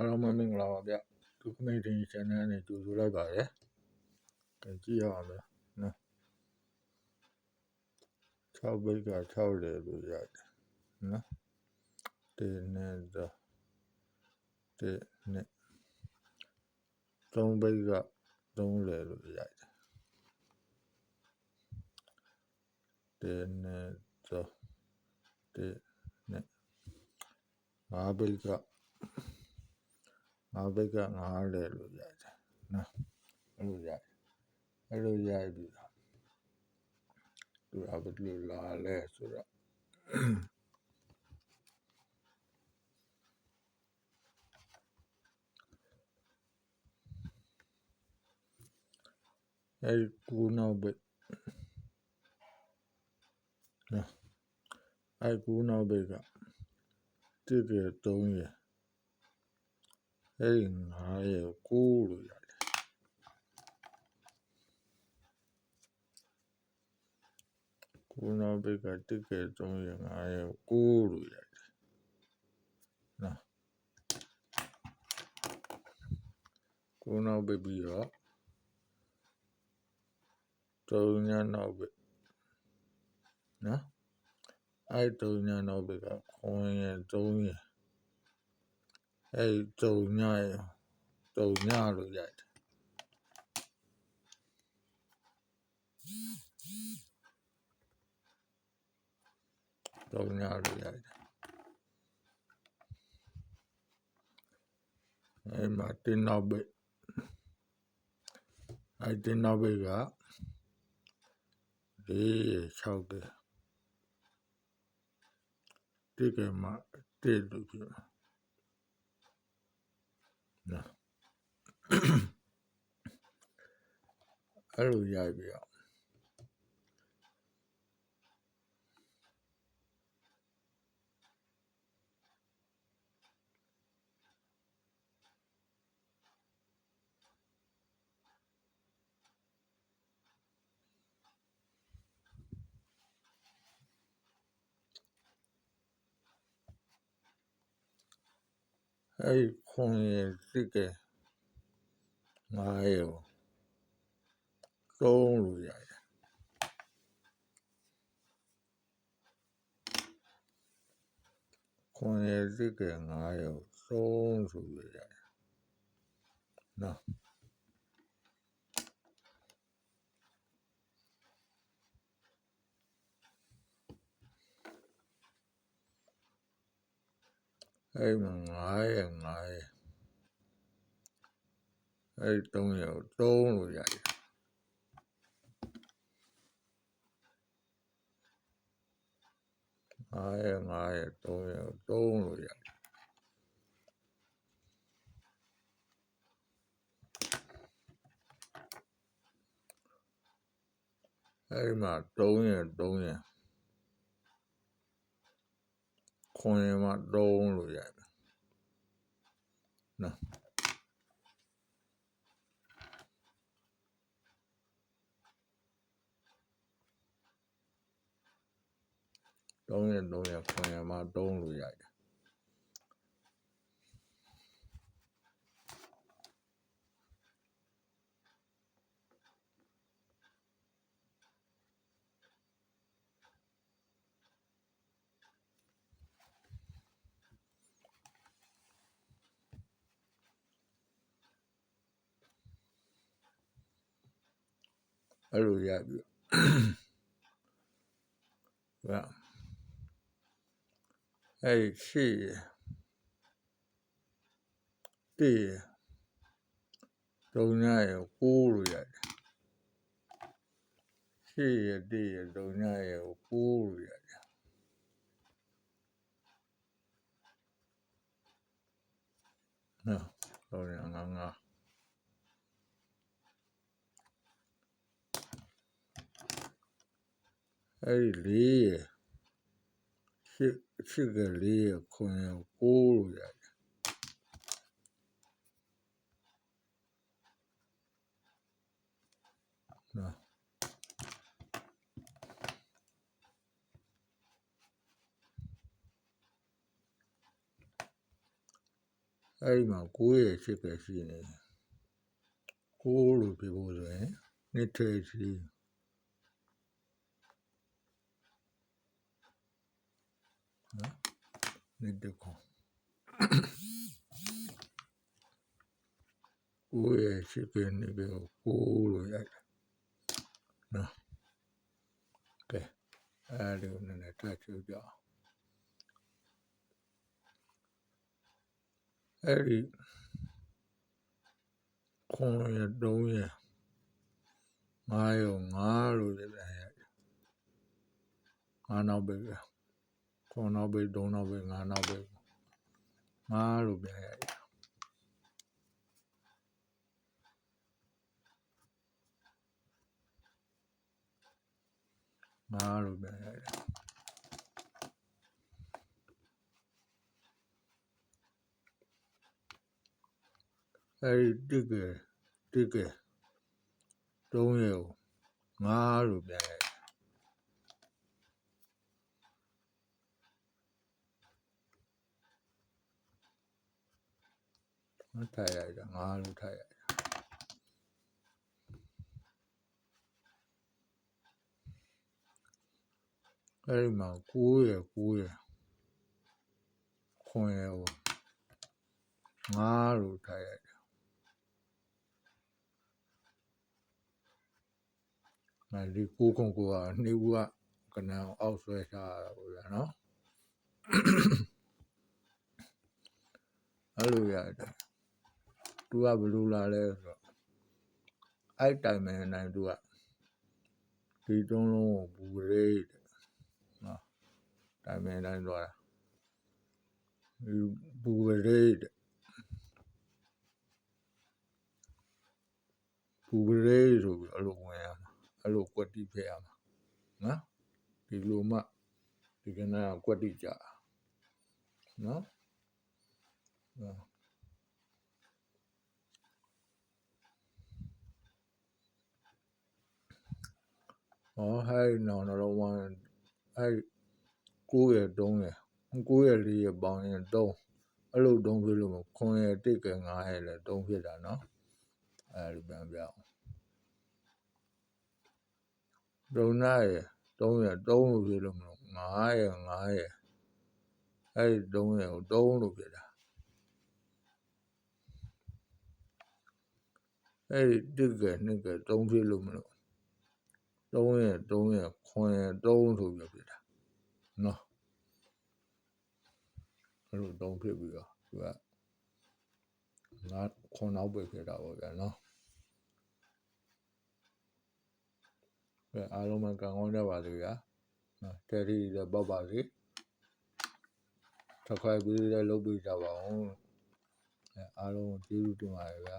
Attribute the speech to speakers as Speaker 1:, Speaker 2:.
Speaker 1: အားလုံးပဲမင်္ဂလာပါဗျဒုက္ခမိတ်တင် channel နဲ့ကြိုဆိုလိုက်ပါရယ်ကြည့်ရအောင်မယ်နော်6ဘိတ်က6လေလို့ရတယ်နော်တင်းနဲ့တော့တင်းနဲ့3ဘိတ်က3လေလို့ရတယ်တင်းနဲ့တော့တင်းနဲ့5ဘိတ်က ငါးဘိတ်ကငါးလဲလို့ရတယ်နော်အဲ့လိုရတယ်အဲ့လိုရပြီသူအဘဒလူလာလဲဆိုတော့အဲ့ကူနောက်ဘိတ်နော်အဲ့ကူနောက်ဘိတ်ကတိကျ3ရ အဲ့ဒီ9ရဲ့9လို့ရတယ်ကိုနာဘက်ကတစ်ကဲ3ရဲ့9ရဲ့9လို့ရတယ်နော်ကိုနာဘက်ပြီးတော့3ညနောက်ဘက်နော်အဲ့3ညနောက်ဘက်ကခွန်ရဲ့3ရဲ့ အဲ့တုံညရတုံညလို့ရိုက်တယ်တုံညလို့ရိုက်တယ်အဲ့မှာတင်းနောက်ဘက်အဲ့တင်းနောက်ဘက်ကဒီ6ကတိကမှာတိလို့ပြော နော်အဲ့လိုရိုက်ပြီးတော့ အဲ့ခွန်ရစစ်ကဲ9ရော3လို့ရတယ်ခွန်ရစစ်ကဲ9ရော3ဆိုရရတယ်နော် အဲ့မှာ9ရ9ရအဲ့3ရော3လို့ရတယ်9ရ9ရ3ရော3လို့ရတယ်အဲ့မှာ3ရ3ရ ခွန်ရမှာ3လို့ရတယ်နော်3ရက်3ရက်9ရက်မှာ3လို့ရတယ် အဲ့လိုရပြီဗျာအဲ့ရှိတည်တုံညရကိုလို့ရ တယ်ရှိရတည်တုံညရကိုလို့ရတယ်နော်တော့ငါငါအဲ့ဒီလေးရရှိရှိကလေးရခွန်ရကိုလို့ရတယ်နော်အဲ့ဒီမှာ9ရဲ့8ပဲရှိနေတယ်9လို့ပြဖို့ဆိုရင်နှစ်ထဲရှိနော် နှစ်တခွန်9ရဲ့8ပဲနေပဲ9လို့ရတယ်နော်ကဲအဲ့ဒီကိုနည်းနည်းတွက်ချကြအောင်အဲ့ဒီခွန်ရ3ရ9ရော9လို့လည်းရတယ်9နောက်ပဲ ခွန်နောက်ပဲ3နောက်ပဲ9နောက်ပဲ9လို့ပြန်ရတယ်9လို့ပြန်ရတယ်အဲ့ဒီတစ်ကယ်တစ်ကယ်3ရော9လို့ပြန်ရတယ် မထိုင်ရတာ9လို့ထိုင်ရအဲ့ဒီမှာ9ရ9ရခွန်ရော9လို့ထိုင်ရအဲ့ဒီကိုကုန်းကိုကနှိဘူးကကနန်အောက်ဆွဲထားတာပေါ့ဗျာနော်အဲ့လိုရတယ် သူကဘယ်လိုလာလဲဆိုတော့အဲ့တိုင်မယ်နိုင်သူကဒီတုံးလုံးကိုဘူရေးတဲ့နော်တိုင်မယ်နိုင်သွားတာဒီဘူရေးတဲ့ဘူရေးဆိုပြီးအဲ့လိုဝင်ရမှာအဲ့လိုကွက်တိဖက်ရမှာနော်ဒီလိုမှဒီကနေ့ကွက်တိကြနော် ဟောဟဲ့နော်တော့ဝမ်းအဲ့9ရ3ရ9ရ4ရပေါင်းရင်3အဲ့လို3ဖြစ်လို့မ9ရ1က9ရလဲ3ဖြစ်တာနော်အဲ့ဒီပြန်ပြအောင်ဒုံနာရ3ရ3လို့ဖြစ်လို့မလို့9ရ9ရအဲ့ဒီ3ရကို3လို့ဖြစ်တာအဲ့ဒီ1က2က3ဖြစ်လို့မလို့ 3ရက်3ရက်9ရက်3ဆိုပြီးပြတာနော်အဲ့လို3ဖြစ်ပြီးတော့သူကငါခွန်နောက်ပဲဖြစ်တာပေါ့ဗျာနော်အဲအားလုံးမကံကောင်းကြပါစေဗျာနော်တယ်ရီလည်းပေါက်ပါစေတစ်ခွဲပြီးလည်းလုပ်ပြီးကြပါအောင်အဲအားလုံးကျေးဇူးတင်ပါတယ်ဗျာ